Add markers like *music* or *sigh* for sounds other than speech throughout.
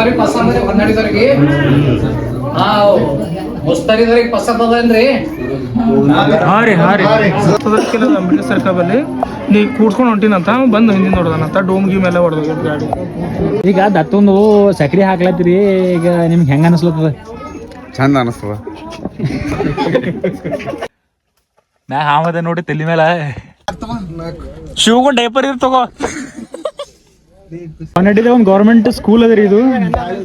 ಮುಸ್ತಾರಿ ಪಸಂದ್ ರೀ ಹೊನ್ನಡಿದವ್ರಿಗೆ ಹಾ ಮುಸ್ತಾರಿದವ್ರಿಗೆ ಪಸಂದ್ ಅದೇನ್ರಿ ಹಾ ರೀ ಹಾ ರೀ. ಅಂಬೇಡ್ಕರ್ ಸರ್ಕಲ್ ಬಲ್ಲಿ ನೀ ಕೂಡ್ಸ್ಕೊಂಡು ಹೊಂಟಿನಂತ ಬಂದು ಹಿಂದಿನ ನೋಡ್ದಾನಂತ ಡೋಮ್ ಗೀಮ್ ಎಲ್ಲ ಹೊಡೆದ ಗಾಡಿ. ಈಗ ದತ್ತೊಂದು ಸಕ್ರಿ ಹಾಕ್ಲತ್ತೀರಿ ಈಗ ನಿಮ್ಗೆ ಹೆಂಗ ಅನಿಸ್ಲತ್ತದ? ಚಂದ ಅನಿಸ್ತದ. ನಾ ಹಾಮದ ನೋಡಿ ತಲೆ ಮೇಲೆ ಶಿವಗೊಂಡ್ ಡೈಪರ್ ಇರ್ ತಗೋ. ನಡಿದೆ ಒಂದು ಗೌರ್ಮೆಂಟ್ ಸ್ಕೂಲ್ ಅದ ರೀ ಇದು.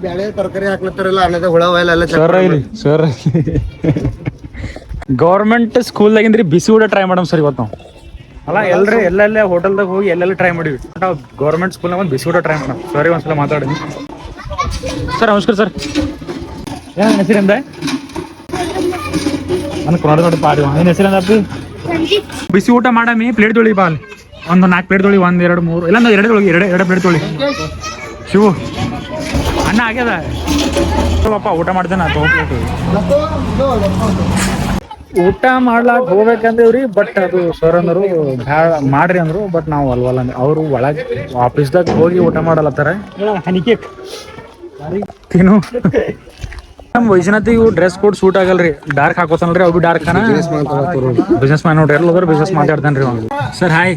ಬೆಳೆ ತರಕಾರಿ ಹಾಕ್ಲತ್ತಾರಲ್ಲ ಅನ್ನದ ಹುಳ ಎಲ್ಲ ಸರ್ ಇಲ್ಲಿ ಸರ್ ಗೌರ್ಮೆಂಟ್ ಸ್ಕೂಲ್ದಾಗಿಂದ್ರಿ ಬಿಸಿ ಊಟ ಟ್ರೈ ಮಾಡಮ್ ಸರ್ ಇವತ್ತು ನಾವು. ಅಲ್ಲ ಎಲ್ರಿ ಎಲ್ಲೆಲ್ಲ ಹೋಟೆಲ್ದಾಗ ಹೋಗಿ ಎಲ್ಲೆಲ್ಲ ಟ್ರೈ ಮಾಡಿವಿ. ನಾವು ಗೌರ್ಮೆಂಟ್ ಸ್ಕೂಲ್ನಾಗ ಒಂದು ಬಿಸಿ ಊಟ ಟ್ರೈ ಮಾಡೋಣ ಸರಿ ಒಂದ್ಸಲ ಮಾತಾಡಿ. ಸರ್ ನಮಸ್ಕಾರ ಸರ್ ಏನ ಹೆಸರಿಂದ ನನ್ನ ಕೊಡ ನೋಡಿ ಪಾಡಿ. ಏನು ಹೆಸರಿಂದ ಬಿಸಿ ಊಟ ಮಾಡಮಿ ಪ್ಲೇಟ್ ತೊಳಿ ಬಾ ಅಲ್ಲಿ. ಒಂದು ನಾಲ್ಕು ಪ್ಲೇಟ್ ತೊಳಿ ಒಂದು ಎರಡು ಮೂರು. ಇಲ್ಲ ಎರಡು ತೊಳಿ ಎರಡು ಎರಡು ಪ್ಲೇಟ್ ತೊಳಿ. ಶಿವು. ಅನ್ನ ಆಗ್ಯದ? ಪಾಪ ಊಟ ಮಾಡ್ತೇನೆ ಊಟ ಮಾಡ್ಲಾಕ್ ಹೋಗ್ಬೇಕಂದೇವ್ರಿ ಬಟ್ ಅದು ಸರ್ ಅಂದರು ಬ್ಯಾಡ ಮಾಡ್ರಿ ಅಂದ್ರು ಬಟ್ ನಾವು ಅಲ್ವಲ್ಲ ಅವರು ಅವ್ರು ಒಳಗೆ ಆಫೀಸ್ದಾಗ ಹೋಗಿ ಊಟ ಮಾಡಲತ್ತಾರ. ತಿನ್ನು. ನಮ್ಮ ವಯಸ್ಸಿನತಿ ಇವು ಡ್ರೆಸ್ ಕೋಡ್ ಸೂಟ್ ಆಗಲ್ರಿ. ಡಾರ್ಕ್ ಹಾಕೋತಾನಲ್ರಿ ಅವು ಡಾರ್ಕ್ ಅನ? ಬಿಸ್ನೆಸ್ ಮ್ಯಾನ್ ನೋಡ್ರಿ ಎಲ್ಲ ಹೋದ್ರೆ ಬಿಸ್ನೆಸ್ ಮಾತಾಡ್ತಾನ್ರಿ ಅವ್ನು sir hi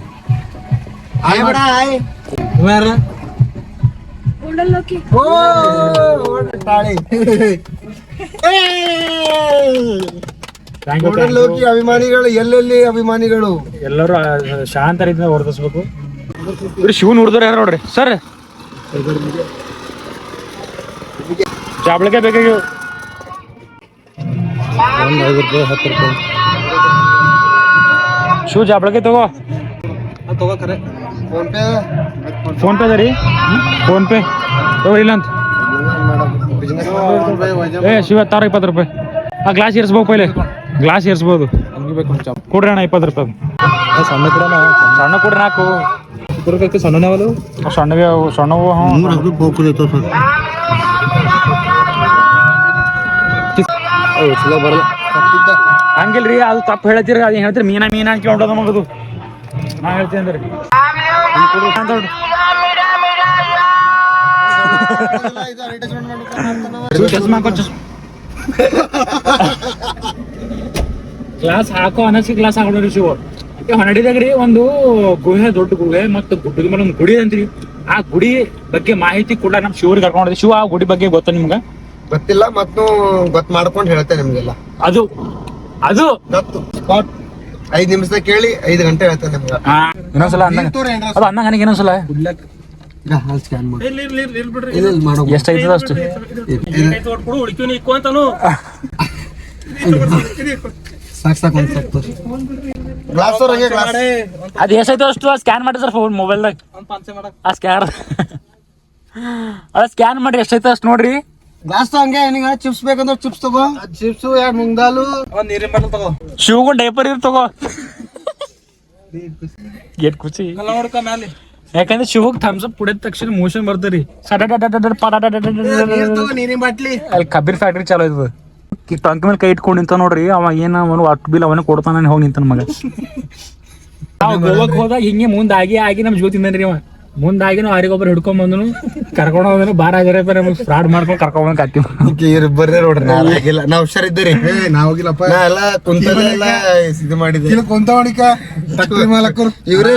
thank you Loki ಅಭಿಮಾನಿಗಳು ಎಲ್ಲೆಲ್ಲಿ ಅಭಿಮಾನಿಗಳು? ಎಲ್ಲರೂ ಶಾಂತ ರೀತಿಯಿಂದ ವರ್ತಿಸ್ಬೇಕು ಇವ್ರು ಶಿವ ನೋಡಿದ್ರೆ ಯಾರು ನೋಡ್ರಿ? ಸರ್ ಚಾಪಳಿಕೆ ರೂಪಾಯಿ ಶಿವ ಚಾಪಳಿಕೆ ತಗೋ. Phone pay? ಫೋನ್ ಪೇ ಅದ ರೀ? PhonePe. ತಗೋ ಇಲ್ಲ ಅಂತ. ಏ ಶಿವ ತಾರ ಇಪ್ಪತ್ತು ರೂಪಾಯಿ. ಆ ಗ್ಲಾಸ್ ಏರ್ಸ್ಬೇಕು ಪೈಲೆ. ಗ್ಲಾಸ್ ಏರ್ಸ್ಬೋದು. ಕೊಡ್ರಿ ಅಣ್ಣ ಇಪ್ಪತ್ತು ರೂಪಾಯಿ. ಸಣ್ಣ ಕೂಡ ಸಣ್ಣ ಕೊಡ್ರಿ ನಾಲ್ಕು. ಸಣ್ಣನವಲು ಅವ್ ಸಣ್ಣಗೆ ಅವು ಸಣ್ಣವು ಹ್ಞೂ ಚಲೋ ಬರಲ್ಲ. ಹಂಗಿಲ್ರಿ ಅದು ತಪ್ಪು ಹೇಳ್ತೀರಿ ಅದು ಹೇಳ್ತೀರಿ ಮೀನಾ ಮೀನಾ ಅಂತ ಕೇಳೋದು ನಮಗದು. ನಾ ಹೇಳ್ತೀನಿ ಅಂದ್ರಿ. ಗ್ಲಾಸ್ ಹಾಕೋ ಅನಸಿ ಗ್ಲಾಸ್ ಹಾಕೊಂಡ್ರಿ ಶಿವ. ಹೊನಡಿದಾಗ್ರಿ ಒಂದು ಗುಹೆ ದೊಡ್ಡ ಗುಹೆ ಮತ್ತು ಗುಡ್ಡದ ಮೇಲೆ ಒಂದು ಗುಡಿ ಅಂತ್ರಿ. ಆ ಗುಡಿ ಬಗ್ಗೆ ಮಾಹಿತಿ ಕೂಡ ನಮ್ ಶಿವರಿಗೆ ಕರ್ಕೊಂಡ್ರಿ ಶಿವ ಆ ಗುಡಿ ಬಗ್ಗೆ ಗೊತ್ತ ನಿಮ್ಗ? ಗೊತ್ತಿಲ್ಲ ಮತ್ತು ಗೊತ್ತ ಮಾಡ್ಕೊಂಡು ಹೇಳ್ತೇನೆ ನಿಮ್ಗೆಲ್ಲ. ಅದು ಅದು. ಗೊತ್ತು. ಸ್ಪಾಟ್ ಐದ್ ನಿಮಿಷದಾಗ ಕೇಳಿ ಐದು ಗಂಟೆ ಹೇಳ್ತೇನೆ ನಿಮ್ಗೆ. ಇನ್ನೊಂದ್ಸಲ ಅದು ನನಗೆ ಇನ್ನೊಂದ್ಸಲ. ಸ್ಕ್ಯಾನ್ ಮಾಡಿ. ಅಷ್ಟು? ಸಾಕ್ ಸಾಕು ಒಂದ್ ಸಾಕು ಗ್ಲಾಸ್ ಹಂಗೆ ಗ್ಲಾಸ್ ಅದು ಅಷ್ಟು? ಸ್ಕ್ಯಾನ್ ಮಾಡಿ ಸರ್ ಫೋನ್ ಮೊಬೈಲ್ದಾಗ ಆ ಸ್ಕ್ಯಾನ್ ಅದ ಸ್ಕ್ಯಾನ್ ಮಾಡಿ ಎಷ್ಟೈತೋ ಅಷ್ಟು ನೋಡ್ರಿ. ಗ್ಲಾಸ್ ಹಂಗೆ ನಿಂಗ ಚಿಪ್ಸ್ ಬೇಕಂದ್ರೆ ಚಿಪ್ಸ್ ತಗೋ ಚಿಪ್ಸ್ ಎರಡು ಮುಂಗ್ದಾಲು ಒಂದ್ ನೀರಿನ ಬಾಟಲ್ ತಗೋ ಶಿವಗೂ ಡೈಪರ್ ಇರ್ ತಗೋ ಗೇಟ್ ಖುಷಿ ಕಲ್ಲ ನೋಡ್ಕ ಮ್ಯಾಲೆ ಯಾಕಂದ್ರೆ ಶಿವಗ್ ಥಮ್ಸ್ ಅಪ್ ಕುಡಿದ ತಕ್ಷಣ ಮೋಷನ್ ಬರ್ತರಿ ನೀರಿನ ಬಾಟ್ಲಿ ಅಲ್ಲಿ ಕಬೀರ್ ಫ್ಯಾಕ್ಟ್ರಿ ಚಾಲೋ ಇದ್ದದ ಟಂಕ್ ಮೇಲೆ ಕೈ ಇಟ್ಕೊಂಡು ನಿಂತ ನೋಡ್ರಿ ಅವ ಏನ ಅವನು ಒಟ್ಟು ಬಿಲ್ ಅವನೇ ಕೊಡ್ತಾನೆ ಹೋಗಿ ನಿಂತನ ಮಗ ನಾವು ಗೋವಾಕ್ ಹೋದಾಗ ಹಿಂಗೆ ಮುಂದಾಗಿ ಆಗಿ ನಮ್ಮ ಜೊತೆ ತಿಂದನ್ರಿ ಅವ ಮುಂದಾಗಿ ಅವ್ರಿಗೊಬ್ರು ಹಿಡ್ಕೊಂಡ್ ಬಂದನು. ಕರ್ಕೊಂಡು ಹೋದನು ಬಾರ ಆಗಿರಪ್ಪ ನಮಗೆ ಫ್ರಾಡ್ ಮಾಡ್ಕೊಂಡು ಕರ್ಕೊಂಡ್ ಬಂದ್ ಕತ್ತಿ ಬರ್ರಿ ನೋಡ್ರಿ ನಾ ಆಗಿಲ್ಲ. ನಾ ಹುಷಾರಿದ್ದೀರಿ. ನಾ ಹೋಗಿಲ್ಲಪ್ಪ. ನಾ ಎಲ್ಲ ಕುಂತಲೆಲ್ಲ ಇದು ಮಾಡಿದೆ. ಕುಂತವಣಿಕ ಮಾಲಕರು. ಇವರೇ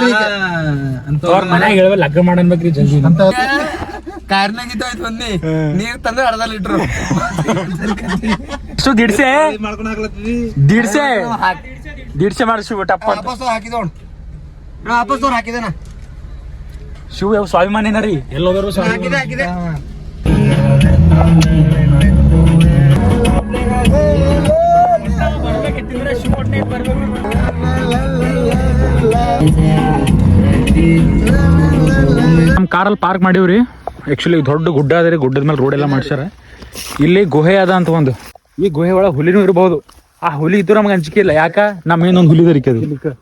ಅವ್ರ ಮನ್ಯಾಗ ಹೇಳುವ ಲಗ್ನ ಮಾಡನ್ಬೇಕ್ರಿ ಜಲ್ದಿ. ಕಾರ್ನಾಗಿದ್ದು ಆಯ್ತು ಬನ್ನಿ. ನೀರ್ ತಂದ್ರೆ ಅರ್ಧ ಲೀಟ್ರು ಅಷ್ಟು ದಿಡ್ಸೆ ಮಾಡ್ಕೊಂಡು ಹಾಕ್ಲತ್ತೀವಿ. ದಿಡ್ಸೆ ದಿಡ್ಸೆ ಮಾಡಿ ಶಿವ ಟಪ್ಪ ಅಂತ. ವಾಪಸ್ ಹಾಕಿದೋಣ. ವಾಪಸ್ ಅವ್ರು ಹಾಕಿದೇನ? ಶಿವ ಯಾವ ಸ್ವಾಭಿಮಾನಿನ ರೀ ಎಲ್ಲೋದರು ನಮ್ಮ ಕಾರಲ್ಲಿ ಪಾರ್ಕ್ ಮಾಡಿವ್ರಿ. ಆಕ್ಚುಲಿ ದೊಡ್ಡ ಗುಡ್ಡ ಅದ ರೀ ಗುಡ್ಡದ ಮೇಲೆ ರೋಡ್ ಎಲ್ಲ ಮಾಡ್ಸ್ಯಾರ. ಇಲ್ಲಿ ಗುಹೆ ಅದ ಅಂತ ಒಂದು. ಈ ಗುಹೆ ಒಳಗೆ ಹುಲಿನೂ ಇರ್ಬೋದು. ಆ ಹುಲಿ ಇದ್ದು ನಮ್ಗೆ ಅಂಜಿಕೆ ಇಲ್ಲ. ಯಾಕ? ನಮ್ಮ ಏನೊಂದು ಹುಲಿ ದರಿಕೆ ಅದು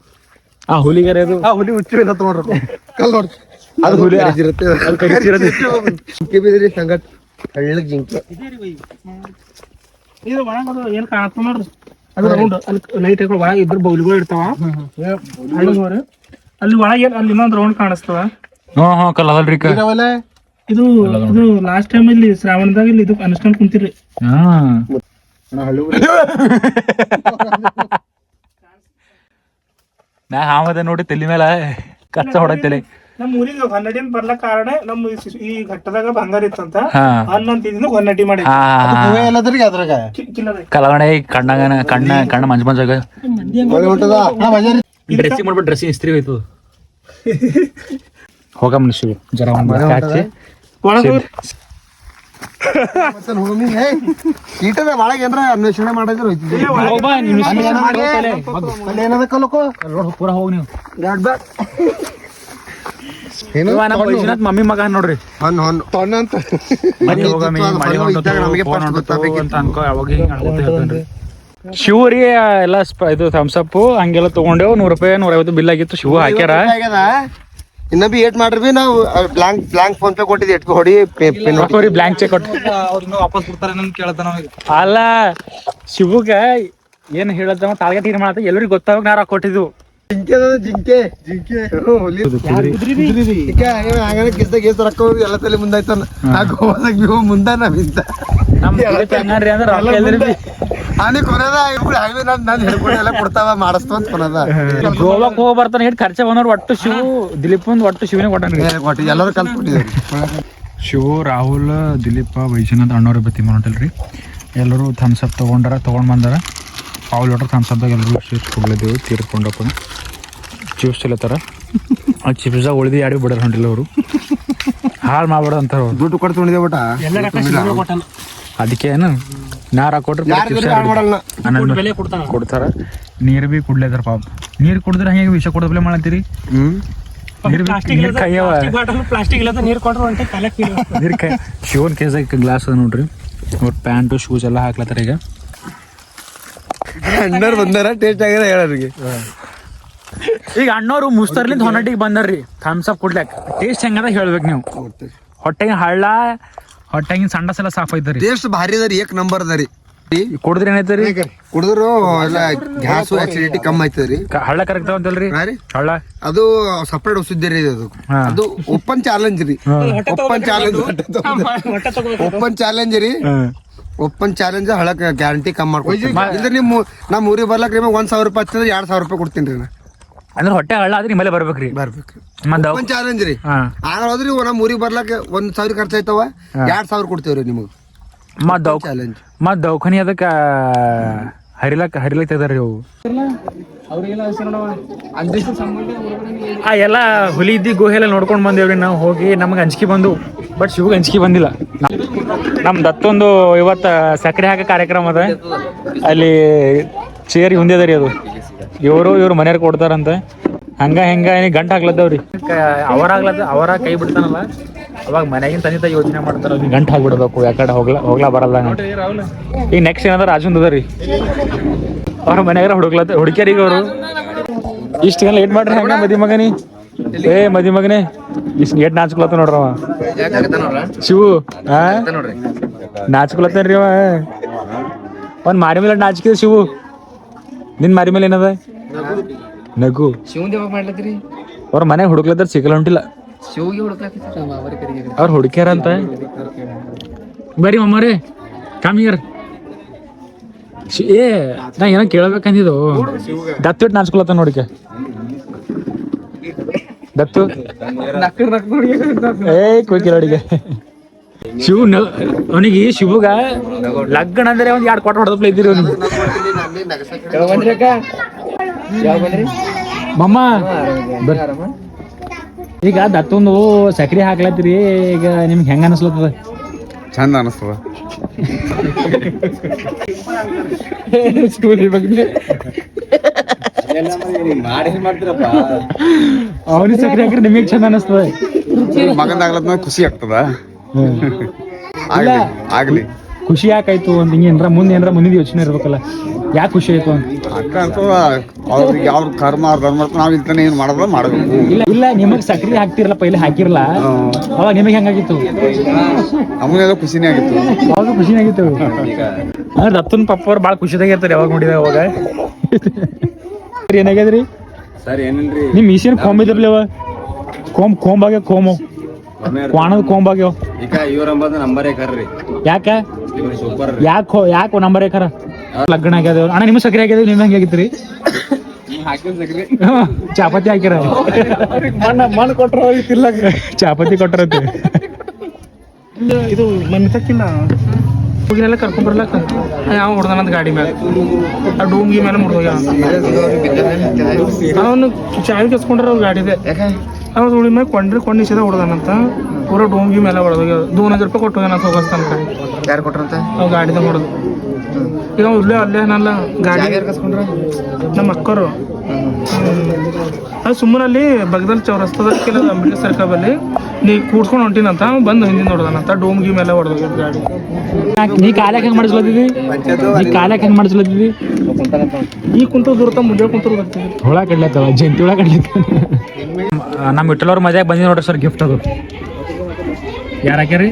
ಆ ಹುಲಿಗರೆ ಅದು. ಆ ಹುಲಿ ಹುಚ್ಚು ಇಲ್ಲ ತಗೊಂಡ್ರು ಕಲ್ ಅದು ಹುಲಿ. ಕಡಿಸಿರೋದು ಜಿಂಕೆ ಬಿದ್ರಿ ಸಂಗಟ್ ಹಳ್ಳಕ್ ಜಿಂಕೆ. ಇದು ಒಳಗದು ಏನ್ ಕಾಣತ್ತ ನೋಡ್ರಿ. ಅದು ರೌಂಡ್ ಅಲ್ಲಿ ಲೈಟ್ ಹಾಕೊಂಡು ಒಳಗೆ ಇದ್ರ ಬೌಲಿಗಳು ಇರ್ತಾವ. ಅಲ್ಲಿ ಒಳಗೆ ಅಲ್ಲಿ ಇನ್ನೊಂದ್ ರೌಂಡ್ ಅದಲ್ರಿ ಕ ಅವಲ್ಲ ಇದು ಇದು ಲಾಸ್ಟ್ ಟೈಮ್ ಇಲ್ಲಿ ಶ್ರಾವಣದಾಗ ಇಲ್ಲಿ ಇದು ಅನುಷ್ಠಾನ ಕುಂತಿರಿ ಹಾ ನಾ ಹಾಮದ ನೋಡಿ ತಲೆ ಮೇಲೆ ಕಚ್ಚ ಹೊಡತಲೆ ನಮ್ಮ ಊರಿಗೆ ಹೊನ್ನಡಿನ ಬರ್ಲಕ್ ಕಾರಣ ನಮ್ಮ ಈ ಘಟ್ಟದಾಗ ಬಂಗಾರ ಇತ್ತಂತ. ಅನ್ನಂತ ಅನ್ನಂತಿದ್ದು ಹೊನ್ನಡಿ ಮಾಡಿ ಎಲ್ಲದ್ರಿಗೆ ಅದ್ರಾಗ? ಕಿಲ್ಲದ ಕಲಗಣೆ ಕಣ್ಣಾಗ ಕಣ್ಣ ಕಣ್ಣ ಮಂಜ ಮಂಜಾಗ ಡ್ರೆಸ್ಸಿಂಗ್ ಮಾಡ್ಬಿಟ್ಟು ಡ್ರೆಸ್ಸಿಂಗ್ ಇಸ್ತ್ರಿ ಹೋಯ್ತು. *laughs* ಹೋಗ ಮನುಷ್ಯ ಜರ ಒಳಗ ಕೀಟದ ಒಳಗೆ ಏನ್ರ ಅನ್ವೇಷಣೆ ಮಾಡಿದ್ರೆ ಏನದಕ್ಕ ಕಲಕೋ ಪೂರ ಹೋಗಿ ನೀವು. ಏನು? ಇವ ನಮ್ಮ ವೈಜನಾಥ್ ಮಮ್ಮಿ ಮಗ ನೋಡ್ರಿ. ಹೊನ್ ಹೊನ್ ಹೊನ್ ಅಂತ. ಮನೆ ಹೋಗಮಿ ಅದು ಮಳೆ ಹೊನ್ನ ನಮಗೆ ಫೋನ್ first ಅಂತ ಅನ್ಕೋ ಯಾವಾಗ ಹಿಂಗ್ ಅಳ್ಕೊತ ಹೇಳ್ತಾನ್ರಿ. ಶಿವ್ರಿ ಎಲ್ಲ ಸ್ಪ- ಇದು ಥಮ್ಸ್ ಅಪ್ ಹಂಗೆಲ್ಲ ತಗೊಂಡೇವು. ನೂರು ರೂಪಾಯಿ ನೂರ ಐವತ್ತು ಬಿಲ್ ಆಗಿತ್ತು. ಶಿವ ಹಾಕ್ಯಾರ. ಇನ್ನ ಬಿ ಏಟ್ ಮಾಡ್ರಿ ಬಿ ನಾವು ಬ್ಲಾಂಕ್ ಬ್ಲಾಂಕ್ ಫೋನ್ ಪೇ ಕೊಟ್ಟಿದ್ವಿ. ಎಟ್ ಹೊಡಿ ರೊಕ್ಕವ್ರಿ ಬ್ಲಾಂಕ್ ಚೆಕ್ ಕೊಟ್ಟು ವಾಪಸ್ ಕೊಡ್ತಾರೆ ಅಂತ ಕೇಳ್ತಾನ ಅಲ್ಲ ಶಿವಗ ಏನ್ ಹೇಳದ ತಾಳ್ಗೆ ತೀರ್ ಮಾಡತ್ತ ಎಲ್ಲರಿಗೂ ಗೊತ್ತಾಗ ನಾ ರೊಕ್ಕ ಕೊಟ್ಟಿದ್ವು. ಜಿಂಕೆ ಅದ ಜಿಂಕೆ. ಜಿಂಕೆ. ಹಂಗಾರೆ ಕಿಸ್ದಾಗ ಏಸ್ ರೊಕ್ಕ ಹೋಗಿ ಎಲ್ಲ ತಲೆ ಮುಂದಾಯ್ತಾನ. ನಾ ಗೋವಾದಾಗ ನೀವು ಹೋಗ್ ಮುಂದ ನಾ ಬಿದ್ದ ನಮ್ ಹೆಂಗ್ರಿ ಅಂದ್ರೆ ರೊಕ್ಕ ಎಲ್ರಿ ಬಿ ಆನೆ ಕೊನದ ಇವ್ರು ಹೈವೇ ನಾನು ನಾನು ಹೇಳ್ಕೊಂಡು ಎಲ್ಲ ಕೊಡ್ತಾವ ಮಾಡಿಸ್ತು ಅಂತ ಕೊನದ. ಗೋವಾಕ್ ಹೋಗಿ ಬರ್ತಾನೆ ಹಿಟ್ ಖರ್ಚ ಬಂದವ್ರು ಒಟ್ಟು ಶಿವು ದಿಲೀಪ್ ಒಂದು ಒಟ್ಟು ಶಿವನೇ ಕೊಟ್ಟನ್ರಿ ಕೊಟ್ಟು ಎಲ್ಲರೂ ಕಲ್ತ್ಬಿಟ್ಟಿದ್ದಾರೆ. ಶಿವು ರಾಹುಲ್ ದಿಲೀಪ ವೈಜನಾಥ್ ಅಣ್ಣವ್ರ ಬತ್ತಿ ಹೊಂಟಲ್ರಿ. ಎಲ್ಲರೂ ಥಮ್ಸ್ ಅಪ್ ತೊಗೊಂಡಾರ ತೊಗೊಂಡು ಬಂದಾರ. ಪಾವು ಲೀಟ್ರ್ ಥಮ್ಸ್ ಅಪ್ದಾಗ ಎಲ್ಲರೂ ಚಿಪ್ಸ್ ಕೊಡ್ಲಿದ್ದೇವೆ ತೀರ್ಕೊಂಡಪ್ಪ ಚಿಪ್ಸ್ ತಿಲ್ಲತ್ತಾರ ಆ ಚಿಪ್ಸ್ದಾಗ ಉಳಿದು ಯಾರು ಬಿಡೋರು ಹೊಂಟಿಲ್ಲ ಅವರು. ಹಾಳು ಮಾಡ್ಬೇಡ ಅಂತಾರ ದುಡ್ಡು ಕೊಡ್ತು ಉಳಿದೆ ಬಟ ಅದಕ್ಕೆ ಏನು? ನಾರ ಕೊಟ್ರೆ ಕೊಡ್ತಾರ. ನೀರು ಬಿ ಕುಡ್ಲೇದಾರ ಪಾಪ. ನೀರು ಕುಡಿದ್ರೆ ಹಂಗೆ ವಿಷ ಕೊಡೋದ್ಲೆ ಮಾಡತ್ತೀರಿ ಶಿವನ್ ಕೇಸಾಗ ಗ್ಲಾಸ್ ಅದ ನೋಡ್ರಿ. ಅವ್ರ ಪ್ಯಾಂಟು ಶೂಸ್ ಎಲ್ಲ ಹಾಕ್ಲತ್ತಾರ ಈಗ. ಅಣ್ಣರ್ ಬಂದಾರ ಟೇಸ್ಟ್ ಆಗ್ಯದ ಹೇಳೋರಿಗೆ ಈಗ ಅಣ್ಣವ್ರು ಮುಸ್ತರ್ಲಿಂದ ಹೊನ್ನಟ್ಟಿಗೆ ಬಂದಾರ್ರಿ. ಥಮ್ಸ್ ಅಪ್ ಕೊಡ್ಲಾಕ. ಟೇಸ್ಟ್ ಹೆಂಗದ ಹೇಳ್ಬೇಕು ನೀವು. ಹೊಟ್ಟೆಗೆ ಹಳ್ಳ ಹೊಟ್ಟೆಗಿನ ಸಂಡಸ್ ಎಲ್ಲ ಸಾಫ್ ಐತರಿ. ಟೇಸ್ಟ್ ಭಾರಿ ಅದರಿ ರೀ ಏಕ್ ನಂಬರ್ ಅದ ರೀ. ಕುಡಿದ್ರೆ ಏನೈತರಿ ಕುಡಿದ್ರು ಎಲ್ಲ ಗ್ಯಾಸು ಆಕ್ಸಿಡಿಟಿ ಕಮ್ಮಿ ಆಯ್ತದ್ರಿ ಹಳ್ಳ ಕರೆಕ್ಟ್ ಅಂತಲ್ರಿ ಹಳ್ಳ? ಅದು ಸಪ್ರೇಟ್ ಸುದ್ದಿ ರೀ ಅದು. ಅದು ಓಪನ್ ಚಾಲೆಂಜ್ ರೀ. ಓಪನ್ ಚಾಲೆಂಜ್ ಓಪನ್ ಚಾಲೆಂಜ್ ರೀ. ಓಪನ್ ಚಾಲೆಂಜ್ ಹಳಕ್ ಗ್ಯಾರಂಟಿ ಕಮ್ಮಿ ಮಾಡ್ಕೊಡ್ತೀನಿ. ಇಲ್ದ್ರೆ ನಿಮ್ ನಮ್ಮ ಊರಿಗೆ ಬರ್ಲಕ್ ನಿಮಗೆ ಒಂದ್ ಸಾವಿರ ರೂಪಾಯಿ ಹಚ್ಚಿದ್ರೆ ಎರಡ್ ಸಾವಿರ ರೂಪಾಯಿ ಕೊಡ್ತೀನಿ ರೀ ನಾ. ಅಂದ್ರೆ ಹೊಟ್ಟೆ ಹಳ್ಳ ಆದ್ರೆ ನಿಮ್ಮಲ್ಲೇ ಬರ್ಬೇಕ್ರಿ. ಬರ್ಬೇಕ್ರಿ ಮತ್ತ ಓಪನ್ ಚಾಲೆಂಜ್ ರೀ. ಹಾ. ಆಗ ಹೋದ್ರಿ ನಮ್ಮ ಊರಿಗೆ ಬರ್ಲಕ್ ಒಂದ್ ಸಾವಿರ ಖರ್ಚು ಆಯ್ತವ ಎರಡ್ ಸಾವಿರ ಕೊಡ್ತೇವ್ರಿ ನಿಮಗೆ. ಮತ್ ದೌ ಚಾಲೆಂಜ್ ಮತ್ ದೌಖಾನಿ ಅದಕ್ಕ ಹರಿಲಕ್ ಹರಿಲಕ್ ತೆಗ್ದಾರ್ರಿ ಅವು ಆ ಎಲ್ಲ ಹುಲಿ ಇದ್ದಿ ಗುಹೆಲ್ಲ ನೋಡ್ಕೊಂಡು ಬಂದೇವ್ರಿ. ನಾವು ಹೋಗಿ ನಮ್ಗೆ ಅಂಜಿಕೆ ಬಂದು. ಬಟ್ ಶಿವಗೆ ಅಂಜಿಕೆ ಬಂದಿಲ್ಲ. ನಮ್ ದತ್ತೊಂದು ಇವತ್ತ ಸಕ್ಕರೆ ಹಾಕೋ ಕಾರ್ಯಕ್ರಮ ಅದ. ಅಲ್ಲಿ ಚೇರಿ ಮುಂದೆ ರೀ ಅದು. ಇವರು ಇವ್ರು ಮನೆಯವ್ರು ಕೊಡ್ತಾರಂತ. ಹಂಗ ಹೆಂಗ ಗಂಟು ಹಾಕ್ಲತ್ತವ್ರಿ. ಅವರ ಆಗ್ಲತ್ತ ಅವರ ಕೈ ಬಿಡ್ತಾನಲ್ಲ. ಅವಾಗ ಮನೆಗಿನ ತಂದೆ ತಾಯಿ ಯೋಚನೆ ಮಾಡ್ತಾರ ಗಂಟ ಹಾಕ್ಬಿಡ್ಬೇಕು. ಯಾಕಡೆ ಹೋಗ್ಲಾ ಹೋಗ್ಲಾ ಬರಲ್ಲ. ಈಗ ನೆಕ್ಸ್ಟ್ ಏನಾದ್ರ ರಾಜುಂದ್ ಅದ ರೀ. ಅವ್ರ ಮನ್ಯಾಗ ಹುಡುಕ್ಲತ್ತ ಹುಡುಕ್ಯಾರೀಗ ಅವರು? ಇಷ್ಟು ಲೇಟ್ ಮಾಡ್ರಿ ಹಂಗ ಮದಿ ಮಗನಿ? ಏ, ಮದಿ ಮಗನೇ, ಇಷ್ಟು ಏಟ್ ನಾಚ್ಕೊಳತ್ತ ನೋಡ್ರವ ಶಿವು ಹಾ ನಾಚ್ಕೊಳತ್ತೇನ್ರಿ ಅವ ಒಂದ್ ಮಾರಿ ಮೇಲೆ ನಾಚಿಕೆ ಶಿವು. ನಿನ್ ಮಾರಿ ಮೇಲೆ ಏನದ? ನಗು. ಅವ್ರ ಮನೆ ಹುಡುಕ್ಲತ್ತಾರ ಸಿಗಲ್ಲ ಹೊಂಟಿಲ್ಲ ಅವ್ರ ಹುಡುಕ್ಯಾರ ಅಂತ ಬರ್ರಿ ಮಮ್ಮರೇ ಕಾಮಿಯರ್ ಏ ನಾ ಏನೋ ಕೇಳಬೇಕಂದಿದ್ದು. ದತ್ತು ಇಟ್ಟು ನಾಚ್ಕೊಳತ್ತ ನೋಡಿಕೆ ದತ್ತು. ಏ ಕುಯ್ಕಿಲ್ಲ ಅಡಿಗೆ. ಶಿವ ಅವನಿಗೆ ಶಿವಗ ಲಗ್ನ ಅಂದ್ರೆ ಒಂದ್ ಎರಡು ಕೊಟ್ಟು ಹೊಡೆದಪ್ಲ ಇದ್ದೀರಿ ಅವನಿಗೆ. ಮಮ್ಮ ಈಗ ದತ್ತೊಂದು ಸಕ್ರಿ ಹಾಕ್ಲತ್ತೀರಿ ಈಗ ನಿಮ್ಗೆ ಹೆಂಗ ಅನಿಸ್ಲತ್ತದ? ಚಂದ ಅನಸ್ತದ. ಅವ್ರಿಗೆ ಸಕ್ರಿ ಹಾಕ್ರೆ ನಿಮಗೆ ಚಂದ ಅನಿಸ್ತದ. ಮಗಂದ ಆಗ್ಲತ್ ಖುಷಿ ಆಗ್ತದ. ಆಗ್ಲಿ ಆಗ್ಲಿ. ಖುಷಿ ಯಾಕಾಯ್ತು ಅಂತ ಹಿಂಗೆ ಏನಾರ ಮುಂದೆ ಏನಾರ ಮುಂದಿನ ಯೋಚನೆ ಇರ್ಬೇಕಲ್ಲ. ಯಾಕೆ ಖುಷಿ ಆಯ್ತು ಅಂತ? ಅಕ್ಕ ಅವ್ರಿಗೆ ಯಾವ ಕರ್ಮ ಧರ್ಮ ನಾವ್ ಇಂತಾನೆ ಏನ್ ಮಾಡೋದ ಮಾಡ್ಬೇಕು. ಇಲ್ಲ ಇಲ್ಲ ನಿಮಗ್ ಸಕ್ರಿ ಹಾಕ್ತಿರಲ್ಲ ಪೈಲೆ ಹಾಕಿರಲ್ಲ ಅವಾಗ ನಿಮಗೆ ಹೆಂಗಾಗಿತ್ತು ನಮಗೆಲ್ಲ ಖುಷಿನೇ ಆಗಿತ್ತು. ಅವಾಗ ಖುಷಿನಾಗಿತ್ತು ಅಂದ್ರೆ ರತ್ತನ್ ಪಪ್ಪ ಅವ್ರು ಭಾಳ ಖುಷಿದಾಗ ಇರ್ತಾರೆ ಯಾವಾಗ ನೋಡಿದ ಅವಾಗ. ಏನಾಗ್ಯದ್ರಿ? ಸರ್ ಏನಿಲ್ರಿ? ನಿಮ್ ಈಸಿನ ಕೋಮ್ ಇದ್ರಲ್ಲಿ ಅವ ಕೋಮ್? ಕೋಂಬಾಗ್ಯಾವ ಕೋಮು ಕ್ವಾಣದ ಕೊಂಬಾಗ್ಯಾವ ಈಗ ಇವ್ರ ಅಂಬದು ನಂಬರೇ ಕರ್ರಿ ಯಾಕ? ಸೂಪರ್ ಯಾಕೆ ಯಾಕೋ ನಂಬರ್ ಯಾಕಾರ ಲಗ್ನ ಆಗ್ಯದ ಅಣ್ಣ ನಿಮ್ಮ ಸಕ್ರಿ ಆಗ್ಯದ ನಿಮ್ ಹೆಂಗೆ ಆಗಿತ್ರಿ ಚಾಪತಿ ಹಾಕಿರ ಮಣ್ಣ ಮಣ್ಣು ಕೊಟ್ರ ತಿಲ್ಲಕ ಚಾಪತಿ ಕೊಟ್ರತಿ ಇದು ಮನ್ತಕ್ಕಿಲ್ಲ ಹೋಗಿನೆಲ್ಲ ಕರ್ಕೊಂಡ್ ಬರ್ಲಕ್ಕ? ಯಾವ ಹೊಡ್ದಾನಂತ ಗಾಡಿ ಮೇಲೆ ಆ ಡೂಂಗಿ ಮೇಲೆ ಮುಡ್ದೋಗ್ಯ ಅವನು ಚಾವಿ ಕಸ್ಕೊಂಡ್ರ ಗಾಡಿ ಗಾಡಿದೆ. ಅವ ಉಳಿ ಮೇಲೆ ಕೊಂಡ್ರಿ ಕೊಂಡು ನಿಷೇಧ ಹೊಡ್ದಾನಂತ. ಪೂರ ಡೂಮ್ಗಿ ಮೇಲೆ ಹೊಡೆದು ದೂನ್ ಹಜಾರ್ ರೂಪಾಯಿ ಕೊಟ್ಟು ಏನೋ ಹೋಗಸ್ ತನಕ ಯಾರು ಕೊಟ್ರಂತ? ನಾವು ಗಾಡಿದ ಹೊಡೆದು ಈಗ ಇಲ್ಲೇ ಅಲ್ಲೇ ಏನಲ್ಲ ಗಾಡಿ ಕಸ್ಕೊಂಡ್ರ ನಮ್ಮ ಅಕ್ಕರು. ಅದು ಸುಮ್ಮನೆ ಅಲ್ಲಿ ಬಗದಲ್ಲಿ ಚೌರಸ್ತದಲ್ಲಿ ಕೆಲವು ಅಂಬೇಡ್ಕರ್ ಸರ್ಕಲ್ ಅಲ್ಲಿ ನೀ ಕೂಡ್ಸ್ಕೊಂಡು ಹೊಂಟಿನಂತ ಬಂದು ಹಿಂದಿನ ನೋಡ್ದಾನಂತ ಗೀಮ್ ಮೇಲೆ ಹೊಡೆದು ಗಾಡಿ. ನೀ ಕಾಲಕ್ಕೆ ಹೆಂಗೆ ಮಾಡಿಸ್ಲತ್ತಿದ್ದಿ ನೀ ಕಾಲಕ್ಕೆ ಹೆಂಗೆ ಮಾಡಿಸ್ಲತ್ತಿದ್ದಿ ಈ ಕುಂತು ದೂರತ ಮುಂದೆ ಕುಂತು ಬರ್ತೀವಿ ಹುಳ ಕಡ್ಲತ್ತವ ಜಂತಿ ಹುಳ ಕಡ್ಲತ್ತ ನಮ್ಮ ಇಟ್ಟಲವ್ರ ಮಜಾಗೆ ಬಂದಿ ನೋಡ್ರಿ ಸರ್ ಗಿಫ್ಟ್ ಅದು. ಯಾರು ಹಾಕ್ಯಾರಿ?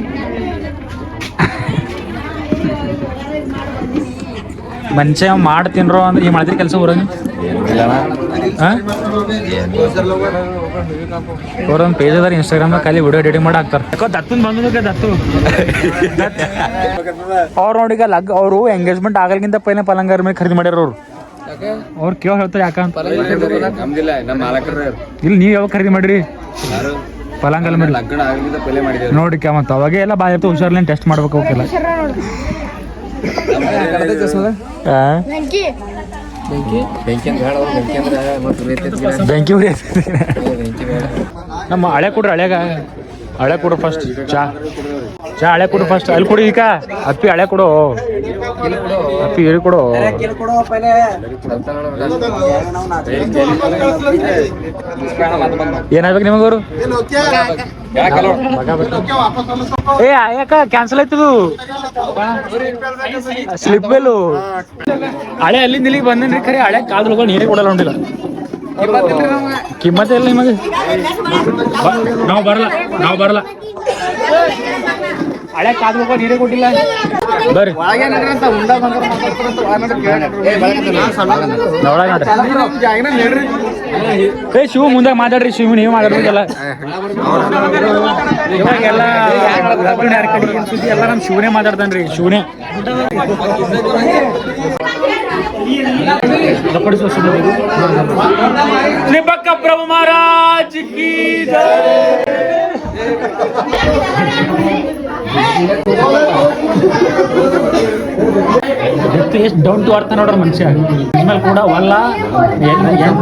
ಮನುಷ್ಯ ಮಾಡಿ ತಿನ್ರೋ ಅಂದ್ರೆ ಈ ಮಾಡಿದ್ರೆ ಕೆಲಸ ಊರಾಗ ಅವ್ರೊಂದು ಪೇಜ್ ಅದಾರ ಇನ್ಸ್ಟಾಗ್ರಾಮ್ ಖಾಲಿ ವಿಡಿಯೋ ಎಡಿಟಿಂಗ್ ಮಾಡಿ ಹಾಕ್ತಾರೆ. ಯಾಕೋ ದತ್ತನ್ ದತ್ತು. ಅವ್ರು ನೋಡಿ ಈಗ ಲಗ್ ಅವರು ಎಂಗೇಜ್ಮೆಂಟ್ ಆಗಲ್ಗಿಂತ ಪೈಲೆ ಪಲಂಗಾರ ಮೇಲೆ ಖರೀದಿ ಮಾಡ್ಯಾರ ಅವ್ರು. ಅವ್ರು ಕೇಳ ಹೇಳ್ತಾರೆ ಯಾಕಂತ ಇಲ್ಲಿ ನೀವು ಯಾವಾಗ ಖರೀದಿ ಮಾಡ್ರಿ? ಪಲಂಗಲ್ ಮೇಲೆ ಲಗ್ನ ಆಗಲಿಂದ ಪೆಲೆ ಮಾಡಿದ್ದೇವೆ. ನೋಡಿ ಮತ್ತೆ ಅವಾಗ ಎಲ್ಲ ಬಾಯ್ ಇರ್ತವೆ ಹುಷಾರ್ಲೇನ್ ಟೆಸ್ಟ್ ಮಾಡ್ಬೇಕು ಅವಕ್ಕೆಲ್ಲ? ಬೆಂಕಿ. ಮತ್ತೆ ಉರಿಯತೈತಿ ನಮ್ಮ ಹಳೆ ಕೊಡ್ರಿ ಹಳೆಗ ಹಳೆ ಕೊಡು ಫಸ್ಟ್ ಚಾ. ಚಾ ಹಳೆ ಕೊಡು ಫಸ್ಟ್ ಅಲ್ಲಿ ಕೊಡು ಈಗ ಅಪ್ಪಿ ಹಳೆ ಕೊಡು. ಅಪ್ಪಿ ಹೇಳಿ ಕೊಡು. ಏನಾಗ್ಬೇಕು ನಿಮಗವರು ಏ ಯಾಕ? ಕ್ಯಾನ್ಸಲ್ ಆಯ್ತದು. ಸ್ಲಿಪ್ ಬೆಲ್ಲು ಹಳೆ ಅಲ್ಲಿಂದ ಇಲ್ಲಿಗೆ ಬಂದ್ರಿ ಖರೆ ಹಳೆ ಕಾದ್ರುಗಳು ನೀರೇ ಕೊಡಲ್ಲ ಹೊಂಟಿಲ್ಲ ಕಿಮ್ಮತ್ ಇಲ್ಲ ನಿಮಗೆ? ನಾವು ಬರಲ್ಲ ನಾವು ಬರಲ್ಲ. ಹಳೆ ಕಾದ್ರುಗಳು ನೀರೇ ಕೊಟ್ಟಿಲ್ಲ. ಬರ್ರಿ. ಏ ಶಿವ ಮುಂದೆ ಮಾತಾಡ್ರಿ ಶಿವ ನೀವು ಮಾತಾಡ್ಬೇಕಲ್ಲ ಇವಾಗೆಲ್ಲ ಎಲ್ಲ ನಮ್ಮ ಶಿವನೇ ಮಾತಾಡ್ತಾನ್ರಿ ಶಿವನೇ. ನಿಬ್ಬಕ್ಕ ಪ್ರಭು ಮಹಾರಾಜ್ ಕಿ ಎಷ್ಟು ಡೌನ್ ಟು ಅರ್ಥ ನೋಡ್ರಿ ಮನುಷ್ಯ. ಇದ್ಮೇಲೆ ಕೂಡ ಒಲ್ಲ ಏನ್- ಏನ್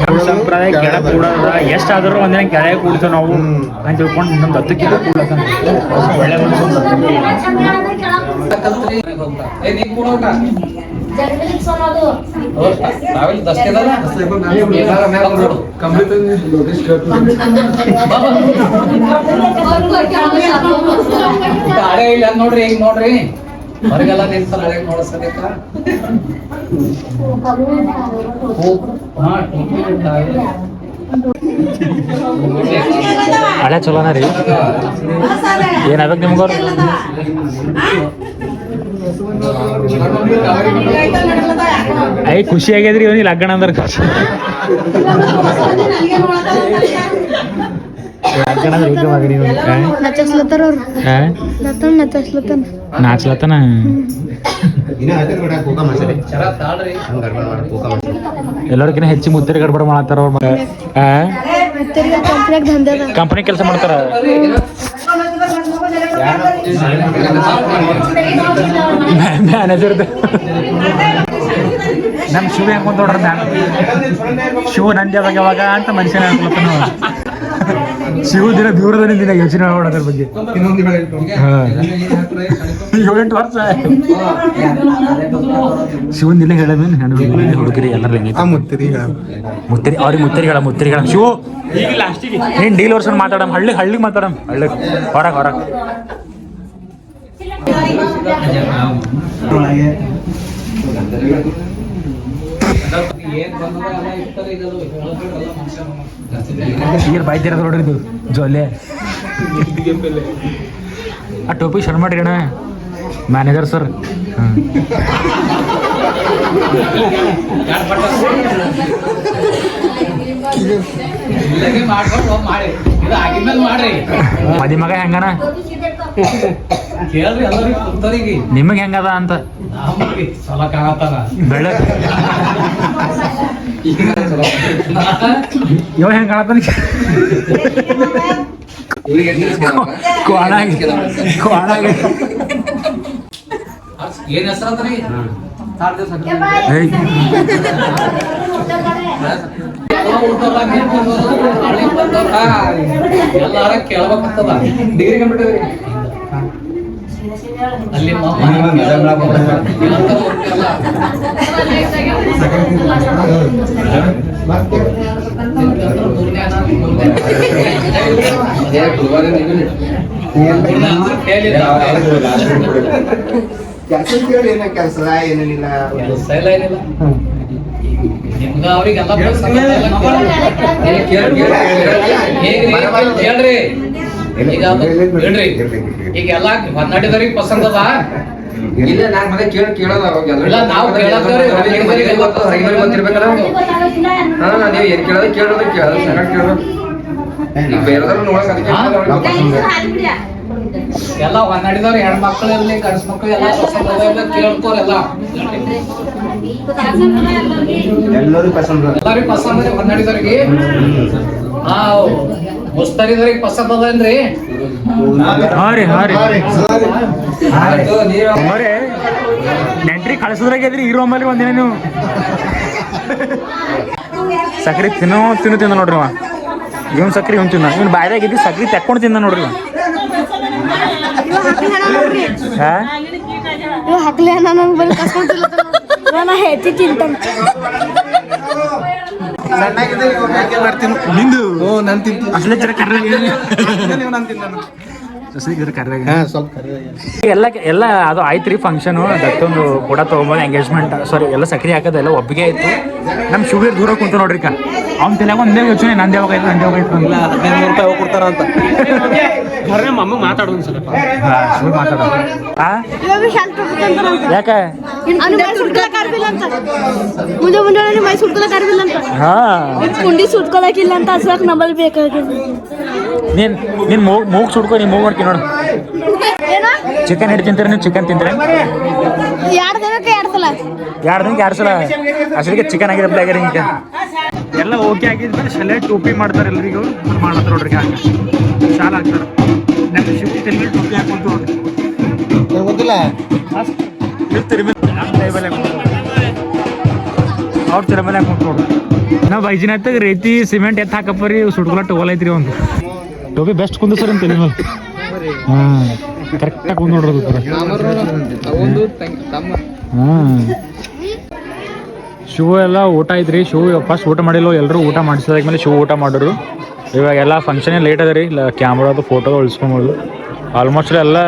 ನಮ್ಮ ಸಂಪ್ರದಾಯ ಕೆಳ ಕೂಡ ಎಷ್ಟಾದರೂ ಒಂದಿನ ಕೆಳಗೆ ಕೂಡ್ತೇವೆ ನಾವು ಅಂತ ತಿಳ್ಕೊಂಡು ನಮ್ದು ಹತ್ತು ಕೆಳ ಕೂಡ ಒಳ್ಳೆ ಮನುಷ್ಯ. ನಾವೆಲ್ಲ ದಸ್ತಿ ಅದಲ್ಲ ಎಲ್ಲಾರ ಮ್ಯಾಲ ನೋಡು ಹಳೆ ಇಲ್ಲ ನೋಡ್ರಿ ಈಗ ನೋಡ್ರಿ ಹೊರಗೆಲ್ಲ ನಿಂತಲ್ಲ ಹಳೆ ನೋಡಸಬೇಕ ಹಾ ಇಟ್ಟಾವೆ. ಹಳೆ ಚಲೋನ ರೀ. ಏನಾಗ್ಬೇಕು ನಿಮ್ಗವ್ರು ಐ ಖುಷಿ ಆಗ್ಯದ್ರಿ ಇವನಿಗೆ ಲಗ್ನ ಅಂದ್ರೆ ಖುಷಿ. ನಾಚ್ಲತ್ತನ? ಚರ ತಾಳ್ರಿ ಎಲ್ಲರಿಗಿನ ಹೆಚ್ಚು ಮುದ್ದರಿ ಗಡ್ಬಡ ಮಾಡ್ತಾರ ಅವ್ರ ಕಂಪನಿ ಕೆಲಸ ಮಾಡ್ತಾರ? ಮ್ಯಾನೇಜರ್ ನಮ್ ಶಿವ ಹೆಂಗ್ ನೋಡ್ರಿ ನಾನು ಶಿವ ನಂದಿ ಅವಾಗ ಯಾವಾಗ ಅಂತ ಮನುಷ್ಯನ ಅನ್ಕೊಳತ್ತಾನ ಅವ. ಶಿವ ದಿನ ಯೋಚನೆ ಮಾಡೋದ್ರ ಬಗ್ಗೆ. ಏಳೆಂಟು ವರ್ಷ ಶಿವನ್ ದಿನ ಹೇಳಮೇನ್ ಹೆಣ್ಣು ಹುಡುಗರಿ. ಎಲ್ಲರೂ ಮುತ್ತರಿ ಮುತ್ತರಿ ಅವ್ರಿಗೆ ಮುತ್ತರಿ ಹೇಳ ಮುತ್ತರಿ ಹೇಳ ಶಿವ ಏನ್ ಡೀಲ್ ವರ್ಷ ಮಾತಾಡಮ್ ಹಳ್ಳಿ ಹಳ್ಳಿಗೆ ಮಾತಾಡಮ್ ಹಳ್ಳಿ ಹೊರಗ್ ಹೊರಗ್. ಏನ್ ಬಂದದ ಎಲ್ಲ ಇರ್ತಾರೆ ಈಗ ಅದು ಹೇಳ್ಬೇಕಲ್ಲ ಮನುಷ್ಯ ಈಗ ಬಾಯ್ತಿರೋದು ನೋಡ್ರಿ ಇದು ಜೊಲ್ಲೆ ಆ ಟೋಪಿ ಶರ್ಟ್ ಮಾಡ್ರಿ ಅಣ್ಣ ಮ್ಯಾನೇಜರ್ ಸರ್ ಯಾರ್ ಬಟ್ಟ ಇಲ್ಲಗೆ ಮಾಡ್ಕೊಂಡು ಹೋಗ್ ಮಾಡಿ ಇದು ಆಗಿದ್ಮೇಲೆ ಮಾಡ್ರಿ ಮದಿ ಮಗ ಹೆಂಗನ ಕೇಳ್ರಿ ಎಲ್ಲರಿಗೂ ಕುಂತರಿಗೆ ನಿಮಗೆ ಹೆಂಗದ ಅಂತ? ನಮಗೆ ಸಲ ಕಾಣತ್ತಾರ. ಬೆಳಕ್ ಇವ ಹೆಂಗ್ ಏನ್ ಎಲ್ಲಾರ ಕೇಳ್ಬೇಕಂತದ. ಡಿಗ್ರಿ ಕಂಪ್ಯೂಟರ್ ಅಲ್ಲಿ ಕೆಲಸ ಕೇಳಿ ಏನ ಕೆಲಸ ಏನೇನಿಲ್ಲ ಕೆಲಸ ಇಲ್ಲ ಏನಿಲ್ಲ. ನಿಮ್ಗ ಅವ್ರಿಗೆಲ್ಲ ಕೇಳ್ರಿ ಕೇಳ್- ಕೇಳ್- ಹೇಳ್ರಿ. ಈಗ ಎಲ್ಲ ಹೊನ್ನಾಡಿದವ್ರಿಗೆ ಪಸಂದ್ ಅದ. ಇಲ್ಲ ನಾನ್ ಮನೆ ಕೇಳ ಕೇಳೋದು ಅವಾಗ ಇಲ್ಲ, ನಾವು ಗೊತ್ತಿರ್ಬೇಕಲ್ಲ ಹಾ ನೀವು ಏನ್ ಕೇಳೋದು ಕೇಳೋದು ಕೇಳೋದು ಬೇರೆದವ್ರು ನೋಡಕ್ ಎಲ್ಲ ಹೊನ್ನಾಡಿದವ್ರು ಹೆಣ್ಮಕ್ಳು ಇರ್ಲಿ ಗಂಡ್ಸ್ ಮಕ್ಳು ಎಲ್ಲ ಎಲ್ಲಾ. ಎಲ್ಲರೂ ಇಲ್ಲ ಕೇಳ್ಕೋರೆಲ್ಲ ಎಲ್ಲರೂ ಪಸಂದ್ ಎಲ್ಲರಿಗೂ ಪಸಂದ್ ಅದ ಹಾ ಮುಸ್ತರಿದವ್ರಿಗೆ ಹಾರಿ ಹಾರಿ ಹಾ ರೀ ಹಾ ರೀ. ನೀವು ಮರೆ ನೆಂಟ್ರಿ ಕಳ್ಸೋದ್ರಾಗಿದ್ರಿ ಹೀರೋ ಮೇಲೆ ಒಂದಿನ ನೀವು. ಸಕ್ರಿ ತಿನ್ನೋ ತಿನ್ನು ತಿಂದ ನೋಡ್ರಿ ಅವ. ಇವ್ ಸಕ್ರಿ ಇವ್ ತಿನ್ನ. ಇವ್ನು ಬಾಯ್ದಾಗ ಇದ್ದು ಸಕ್ರಿ ತೆಕ್ಕೊಂಡು ತಿಂದ ನೋಡ್ರಿ ಅವ್ರಿ ಹಾ? ಹಾಕ್ಲೆ ನಾನು ಹೆಚ್ಚಿ ತಿಂತಾನೆ. ನಿಂದು? ಅಸಲಿ ಜರ ಎಲ್ಲ ಎಲ್ಲ ಅದು ಆಯ್ತು ರೀ ಫಂಕ್ಷನ್ ದತ್ತೊಂದು ಕೂಡ ತೊಗೊಂಬೋದು ಎಂಗೇಜ್ಮೆಂಟ್ ಸಾರಿ ಎಲ್ಲ ಸಕ್ರಿ ಹಾಕೋದು ಎಲ್ಲ ಒಪ್ಪಿಗೆ ಆಯ್ತು. ನಮ್ಮ ಶುಗರ್ ದೂರ ಕುಂತು ನೋಡ್ರಿ ಕ ಅವ್ನ ತಲೆಯಾಗ ಒಂದೇ ಯೋಚನೆ ನಂದೇ ಹೋಗೈತೆ ನಂದೇ ಹೋಗೈತೆ ಇಲ್ಲ ಹದಿನೈದು ರೂಪಾಯಿ ಹೋಗಿ ಕೊಡ್ತಾರ ಅಂತ ಖರೆ ಮಮ್ಮ ಮಾತಾಡೋದು ಸ್ವಲ್ಪ. ಮಾತಾಡ. ಆ? ಯಾಕೆ? ಅಂತ. ಮುಂದೆ ಮುಂದೆ ಮೈ ಸುಟ್ಕೊಳಕ್ ಆರ್ಬಿಲ್ಲ ಅಂತ. ಹಾಂ. ಕುಂಡಿ ಸುಟ್ಕೊಳಕಿಲ್ಲ ಅಂತ ನಂಬಲ್ ಬೇಕಾಗಿದೆ ನೀನ್ ನೀನ್ ಮೂಗ್ ಮೂಗ್ ಸುಡ್ಕೊ ನೀನ್ ಮೂಗ್ ನೋಡು. ಚಿಕನ್ ಹಿಡ್ ತಿಂತೀರ ನೀವು ಚಿಕನ್ ತಿಂತೀರ? ಎರಡು ದಿನಕ್ಕೆ ಎರಡು ಸಲ ಎರಡು ದಿನಕ್ಕೆ ಎರಡು ಸಲ ಅಸಲಿಗೆ ಚಿಕನ್ ಹಿಂಗೆ. ಎಲ್ಲ ಓಕೆ ಆಗಿದ್ಮೇಲೆ ಶಲೆ ಟೋಪಿ ಮಾಡ್ತಾರೆ ಎಲ್ರಿಗೂ. ಮಾಡ್ತಾರೆ ನೋಡ್ರಿ ಹಾಗೆ ಶಾಲ ಹಾಕ್ತಾರೆ ನಮ್ಮ ಶಿಫ್ಟ್ ತಲೆ ಟೋಪಿ ಹಾಕೊಂತ ನೋಡ್ರಿ ಗೊತ್ತಿಲ್ಲ ಅವ್ರ. ತಿರ ಮೇಲೆ ಹಾಕೊಂತ ನೋಡ್ರಿ ನಾವು ಬೈಜಿನತ್ತಾಗ ರೀತಿ ಸಿಮೆಂಟ್ ಎತ್ತ ಹಾಕಪ್ಪರಿ ಸುಟ್ಕೊಳ ಟೋಲ್ ಐತ್ರಿ ಒಂದು ಟೋಪಿ ಬೆಸ್ಟ್ ಕುಂದ ಸರ್ ಅಂತ ಹಾ ಮೇಲೆ ಹಾಂ ಕರೆಕ್ಟಾಗಿ ಕುಂದ್ ನೋಡ್ರಿ ಅದು ಒಂದು ತಮ್ಮ. ಹಾಂ. ಶಿವ ಎಲ್ಲ ಊಟ ಐತ್ರಿ. ಶೂ ಫಸ್ಟ್ ಊಟ ಮಾಡಿಲ್ಲ ಎಲ್ಲರೂ ಊಟ ಮಾಡಿಸಿದಾದ್ಮೇಲೆ ಶೂ ಊಟ ಮಾಡಿದ್ರು. ಇವಾಗ ಎಲ್ಲ ಫಂಕ್ಷನ್ ಲೇಟ್ ಅದ ರೀ ಕ್ಯಾಮ್ರಾದು ಫೋಟೋ ಉಳಿಸ್ಕೊಂಬೋದು. ಆಲ್ಮೋಸ್ಟ್ ಎಲ್ಲ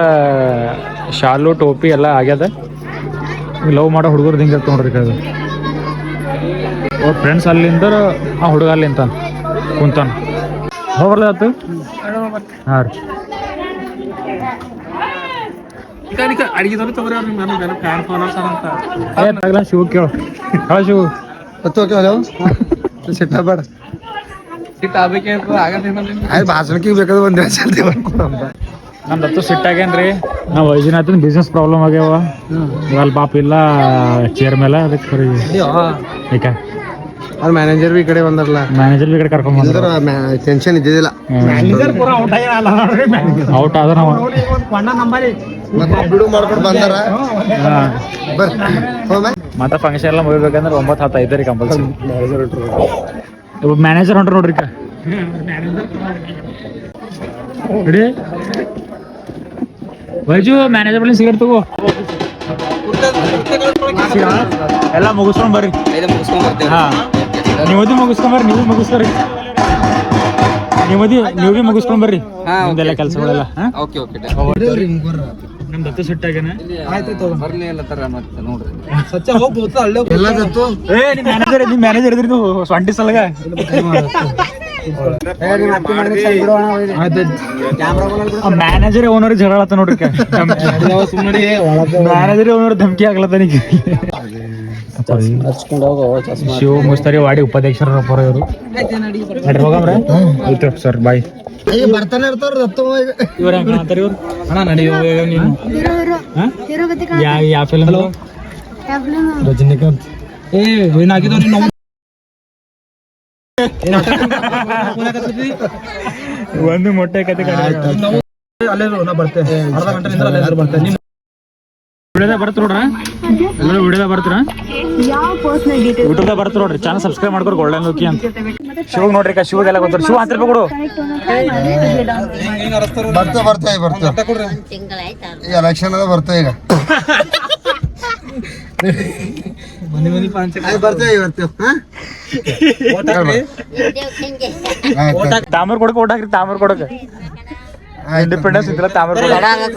ಶಾಲು ಟೋಪಿ ಎಲ್ಲ ಆಗ್ಯದ. ಲವ್ ಮಾಡೋ ಹುಡುಗರು ಹಿಂಗೆ ತೊಗೊಂಡ್ರಿ ಅದು ಅವ್ರ ಫ್ರೆಂಡ್ಸ್ ಅಲ್ಲಿಂದ ಆ ಹುಡುಗ ಅಲ್ಲಿ ನಿಂತಾನ ಕುಂತಾನ? ಹೋಗ್ಬರ್ದ ಆತು? ಹಾಂ ರೀ. ಅಡಿಗೆ ಶಿವ ಕೇಳು. ಹೇಳ ಹತ್ತು ಆಯ್ತು ಭಾಷಣಕ್ಕೆ ಬೇಕಾದ್ರೆ ಒಂದ್ ಸಲ ಮಾಡ್ಕೊಡಂತ ನಮ್ಮ ದತ್ತು ಸಿಟ್ಟಾಗೇನ್ರಿ ನಾವು ವೈಜನಾಥನ್ ಬಿಸ್ನೆಸ್ ಪ್ರಾಬ್ಲಮ್ ಆಗ್ಯಾವ ಇವಾಗ ಪಾಪ ಇಲ್ಲ ಚೇರ್ ಮೇಲೆ ಅದಕ್ಕೆ ಸರಿ ಯಾಕೆ ಅವ್ರ ಮ್ಯಾನೇಜರ್ ಬಿ ಈ ಕಡೆ ಬಂದಾರಲ್ಲ ಮ್ಯಾನೇಜರ್ ಈ ಕಡೆ ಕರ್ಕೊಂಡ್ ಬಂದ್ರ ಟೆನ್ಷನ್ ಇದ್ದಿದ್ದಿಲ್ಲ ಔಟ್ ಆದ ನಾವು ಬಿಡು ಮಾಡ್ಕೊಂಡು ಬಂದಾರ ಬರ್ತೀವಿ ಹೋಮ ಮತ್ತೆ ಫಂಕ್ಷನ್ ಎಲ್ಲ ಮುಗಿಬೇಕಂದ್ರೆ ಒಂಬತ್ತು ಹತ್ತು ಐದರಿ ರೀ ಕಂಪಲ್ಸರಿ ಒಬ್ಬ ಮ್ಯಾನೇಜರ್ ಹೊಂಟ್ರಿ ನೋಡ್ರಿ ರೆಡಿ? ವೈಜು ಮ್ಯಾನೇಜರ್ ಬಳಿ ಸಿಗರ್ ತಗೋ. ಎಲ್ಲ ಮುಗಿಸ್ಕೊಂಡ್ ಬರ್ರಿ. ಐದು ಮುಗಿಸ್ಕೊಂಡ್ ಬರ್ರಿ ಹಾ. ನೀವದಿ ಮುಗಿಸ್ಕೊಂಬರ್ರಿ ನೀವು ಮುಗಿಸ್ಕೊರಿ. ನೀವದಿ ನೀವು ಭೀ ಮುಗಿಸ್ಕೊಂಡ್ ಬರ್ರಿ. ಹಾ, ನಿಮ್ದೆಲ್ಲ ಕೆಲಸಗಳೆಲ್ಲ. ಓಕೆ ಓಕೆ ನಮ್ ದತ್ತು ಸಿಟ್ಟಾಗೇನ ಬರ್ಲಿ ಎಲ್ಲ ತರ ಮತ್ತೆ ನೋಡ್ರಿ. ಸಚ್ಚ ಹೋಗ್ಬೋದು ಅಲ್ಲೇ ಎಲ್ಲ ದತ್ತು ಏ ನಿಮ್ ಮ್ಯಾನೇಜರ್ ನಿಮ್ ಮ್ಯಾನೇಜರ್ ಇದ್ರಿ ನೀವು ಸ್ವಂಟಿ ಸಲಗ. ಮ್ಯಾನೇಜರ್ ಓನರ್ ಜಗಳ ಆತ ನೋಡ್ರಿ ಮ್ಯಾನೇಜರ್ ಓನರ್ ಧಮಕಿ ಆಗ್ಲತ್ತಾನಿಗೆ ಶಿವ ಮುಸ್ತಾರಿ ವಾಡಿ ಉಪಾಧ್ಯಕ್ಷರ ಇವರು. ಹೋಗಮ್ರೆ ಸರ್ ಬಾಯ್ ಬರ್ತಾನೆ ಇರ್ತಾರ ಇವ್ರ ಹೆಂಗ ಅಂತಾರ ಇವ್ರು? ಅಣ್ಣ ನಡಿ ನೀನು. ಯಾವ ಫಿಲ್ಮ್ ರಜನಿಕಾಂತ್. ಏ ಏನಾಗಿದೋ ನೀನು? ಒಂದು ಮೊಟ್ಟೆ ಕತೆ ಅಲ್ಲೇ ನಾ ಬರ್ತೇನೆ. ಅರ್ಧ ಗಂಟೆ ನಿಂದ್ರೆ ಅಲ್ಲೇ ಬರ್ತೇನೆ. ಬರ್ತ ನೋಡ್ರ? ಎಲ್ಲರೂ ವಿಡಿಯೋದಾಗ ಬರ್ತೀರ? ಯಾವ ಪರ್ಸನಲ್ ಡೀಟೇಲ್ಸ್ ಯೂಟ್ಯೂಬ್ದಾಗ ಬರ್ತ ನೋಡ್ರಿ. ಚಾನಲ್ ಸಬ್ಸ್ಕ್ರೈಬ್ ಒಳ್ಳೆ ಲೋಕಿ ಅಂತ. ಶಿವಗ್ ನೋಡ್ರಿ ಅಕ್ಕ ಶಿವಗೆಲ್ಲ ಗೊತ್ತಾರ ಶಿವ ಹತ್ತು ರೂಪಾಯಿ ಕೊಡು ಬರ್ತಾ ಬರ್ತಾ. ಬರ್ತಾ ಈಗ. ಎಲೆಕ್ಷನ್ ಅದ ಬರ್ತಾ. ಈಗ ತಾಮರ್ ಕೊಡಕ್ ಓಟ್ ಹಾಕ್ರಿ ತಾಮರ್ ಕೊಡಕ್ ಇಂಡಿಪೆಂಡೆನ್ಸ್ ಇದ್ದಿಲ್ಲ ತಾಮರ್ ಕೊಡಕ್